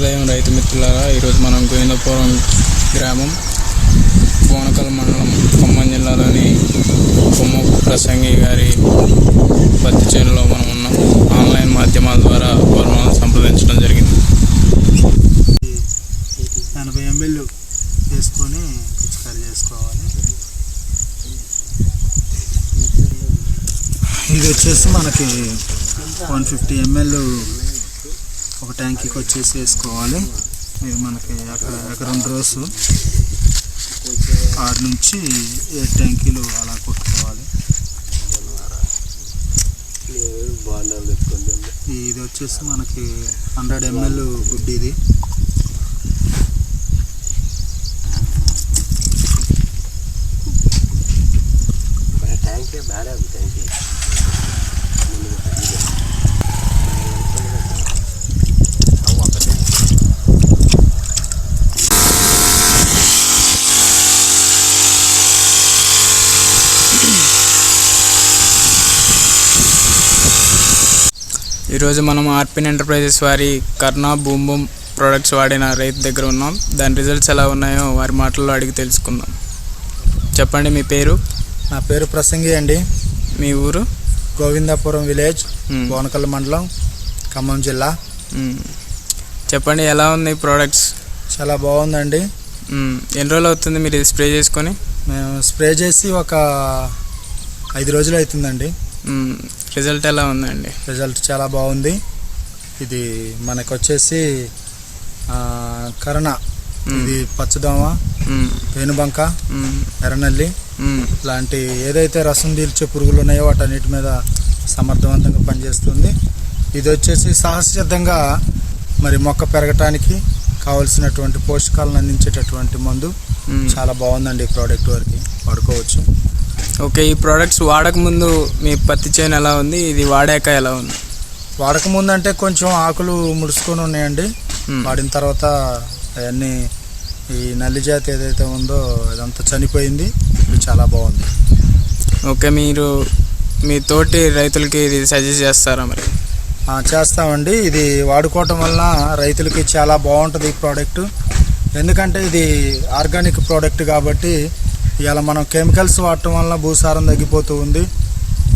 శుభోదయం రైతు మిత్రులారా ఈరోజు మనం గోవిందపురం గ్రామం బోనకల్ మండలం ఖమ్మం జిల్లాలోని కొమ్మ ప్రసంగి గారి పత్తి చేనులో మనం ఉన్నాం. ఆన్లైన్ మాధ్యమాల ద్వారా వారు మనం సంప్రదించడం జరిగింది. ఎనభై ఎంఎల్ వేసుకొని పిచికారీ చేసుకోవాలి. ఇది వచ్చేసి మనకి వన్ ఫిఫ్టీ ఎంఎల్ ఒక ట్యాంకీకి వచ్చేసి వేసుకోవాలి. ఇది మనకి ఎక- ఎకరం రోజు ఆరు నుంచి ఏడు ట్యాంకీలు అలా కొట్టుకోవాలి. ఇది వచ్చేసి మనకి హండ్రెడ్ ఎంఎల్ గుడ్డి ఇది. ట్యాంకీ బాగా ట్యాంకీ. ఈరోజు మనం ఆర్పిన్ ఎంటర్ప్రైజెస్ వారి కర్ణా బూమ్ బూమ్ ప్రొడక్ట్స్ వాడిన రైతు దగ్గర ఉన్నాం. దాని రిజల్ట్స్ ఎలా ఉన్నాయో వారి మాటల్లో అడిగి తెలుసుకుందాం. చెప్పండి మీ పేరు? నా పేరు ప్రసంగి అండి. మీ ఊరు? గోవిందాపురం విలేజ్. బోనకల్ మండలం ఖమ్మం జిల్లా. చెప్పండి ఎలా ఉంది ప్రోడక్ట్స్ చాలా బాగుందండి. ఎన్ని రోజులు అవుతుంది మీరు ఇది స్ప్రే చేసుకొని? మేము స్ప్రే చేసి ఒక ఐదు రోజులు అవుతుందండి. రిజల్ట్ ఎలా ఉందండి రిజల్ట్ చాలా బాగుంది ఇది మనకు వచ్చేసి కరణ. ఇది పచ్చదోమ. పేనుబంక. ఎర్రనల్లి మ్మ్. లాంటి ఏదైతే రసం పీల్చే పురుగులు ఉన్నాయో వాటన్నిటి మీద సమర్థవంతంగా పనిచేస్తుంది ఇది వచ్చేసి సహజసిద్ధంగా మరి మొక్క పెరగటానికి కావలసినటువంటి పోషకాలను అందించేటటువంటి మందు. చాలా బాగుందండి ఈ ప్రోడక్ట్ వరకు వాడుకోవచ్చు ఓకే ఈ ప్రోడక్ట్స్ వాడక ముందు మీ పత్తి చేను ఎలా ఉంది? ఇది వాడాక ఎలా ఉంది? వాడక ముందంటే కొంచెం ఆకులు ముడుచుకొని ఉన్నాయండి. వాడిన తర్వాత అవన్నీ ఈ నల్లి జాతి ఏదైతే ఉందో అదంతా చనిపోయింది. చాలా బాగుంది. ఓకే మీరు మీ తోటి రైతులకి ఇది సజెస్ట్ చేస్తారా మరి? చేస్తామండి. ఇది వాడుకోవటం వలన రైతులకి చాలా బాగుంటుంది ఈ ప్రోడక్ట్ ఎందుకంటే ఇది ఆర్గానిక్ ప్రోడక్ట్ కాబట్టి ఇలా మనం కెమికల్స్ వాడటం వలన భూసారం తగ్గిపోతూ ఉంది.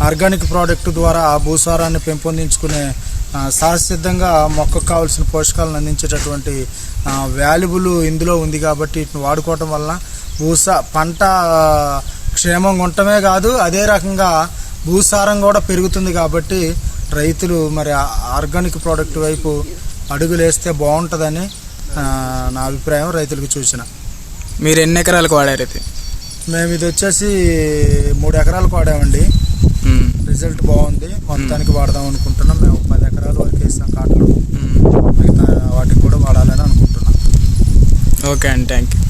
ఆర్గానిక్ ప్రోడక్ట్ ద్వారా ఆ భూసారాన్ని పెంపొందించుకునే సహసిద్ధంగా మొక్కకు కావాల్సిన పోషకాలను అందించేటటువంటి వాల్యుబుల్ ఇందులో ఉంది కాబట్టి వీటిని వాడుకోవటం వలన భూసా పంట క్షేమంగా ఉండటమే కాదు అదే రకంగా భూసారం కూడా పెరుగుతుంది కాబట్టి రైతులు మరి ఆర్గానిక్ ప్రోడక్ట్ వైపు అడుగులేస్తే బాగుంటుందని నా అభిప్రాయం రైతులకు సూచన. మీరు ఎన్ని ఎకరాలకు వాడారు అయితే మేము ఇది వచ్చేసి మూడు ఎకరాలకు వాడామండి. రిజల్ట్ బాగుంది. మొత్తానికి వాడదాం అనుకుంటున్నాం. మేము పది ఎకరాల వరకు వేస్తాం కాటలు. మిగతా వాటికి కూడా వాడాలని అనుకుంటున్నాం. ఓకే అండి థ్యాంక్ యూ